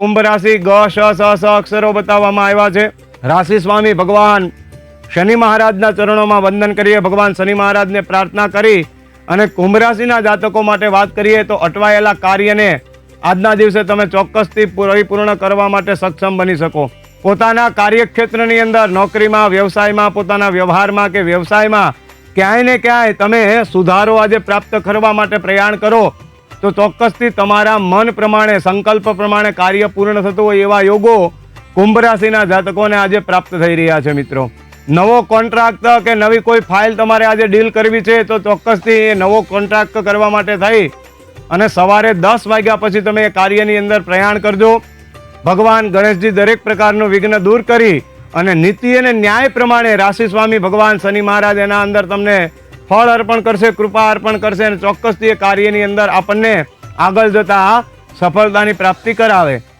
કુંભ રાશિ ગ, શ, સ સ અક્ષરો બતાવવામાં આવ્યા છે. રાશિ સ્વામી ભગવાન શનિ મહારાજના ચરણોમાં વંદન કરીએ, ભગવાન શનિ મહારાજને પ્રાર્થના કરી અને કુંભ રાશિના જાતકો માટે વાત કરીએ તો અટવાયેલા કાર્યને આજના દિવસે તમે ચોક્કસથી પરિપૂર્ણ કરવા માટે સક્ષમ બની શકો. પોતાના કાર્યક્ષેત્રની અંદર, નોકરીમાં, વ્યવસાયમાં, પોતાના વ્યવહારમાં કે વ્યવસાયમાં ક્યાંય ને ક્યાંય તમે સુધારો આજે પ્રાપ્ત કરવા માટે પ્રયાણ કરો. તો ચોક્કસથી તમારા મન પ્રમાણે, સંકલ્પ પ્રમાણે કાર્ય પૂર્ણ થતું હોય એવા યોગો કુંભ રાશિના જાતકોને આજે પ્રાપ્ત થઈ રહ્યા છે મિત્રો. નવો કોન્ટ્રાક્ટ કે નવી કોઈ ફાઇલ તમારે આજે ડીલ કરવી છે તો ચોક્કસથી એ નવો કોન્ટ્રાક્ટ કરવા માટે થઈ. અને સવારે દસ વાગ્યા પછી તમે એ કાર્યની અંદર પ્રયાણ કરજો. ભગવાન ગણેશજી દરેક પ્રકારનું વિઘ્ન દૂર કરી અને નીતિ અને ન્યાય પ્રમાણે રાશિ સ્વામી ભગવાન શનિ મહારાજ એના અંદર તમને ફળ અર્પણ કરશે, કૃપા અર્પણ કરશે અને ચોક્કસથી એ કાર્યની અંદર આપણને આગળ જતા સફળતાની પ્રાપ્તિ કરાવે.